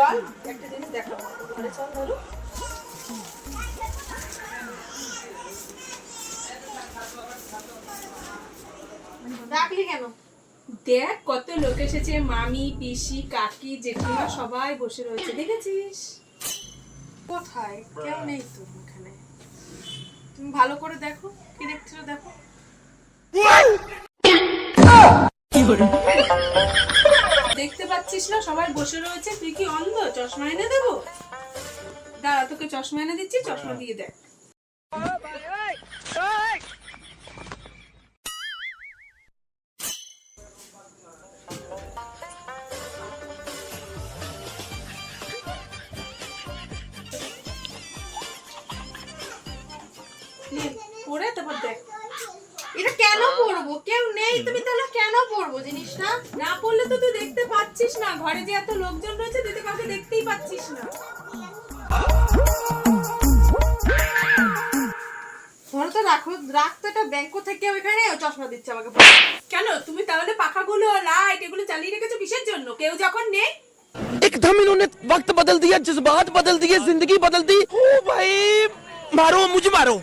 চল একটা জিনিস দেখাবো। মানে ঘরে কেন? দেখ কত লোক এসেছে মামি পিসি কাকি জেঠিমা সবাই বসে রয়েছে দেখেছিস? কোথায়? কেউ নেই তো এখানে। তুমি ভালো করে দেখো কি দেখছ দেখো। পাচ্ছিস না, সবাই বসে রয়েছে। তুই কি অন্ধ? চশমা এনে দেবো? দাঁড়া, তোকে চশমা এনে দিচ্ছি, চশমা দিয়ে দেখ। তারপর দেখ। এটা কেন পড়ব কেউ নেই তুমি, তাহলে কেন পড়ব জিনিসটা? না পড়লে তো তুই দেখতে পাচ্ছিস না ঘরে যে এত লোকজন রয়েছে তুই তো কাউকে দেখতেই পাচ্ছিস না ধরো তো রাখো রাখতো এটা ব্যাংক থেকে ওইখানে ও চশমা দিচ্ছে আমাকে কেন তুমি তাহলে পাখাগুলো লাইট এগুলো চালিয়ে রেখেছো কিসের জন্য কেউ যখন নেই एकदम इन्होंने वक्त बदल दिया जज्बात बदल दिए जिंदगी बदल दी ओ भाई मारो मुझे मारो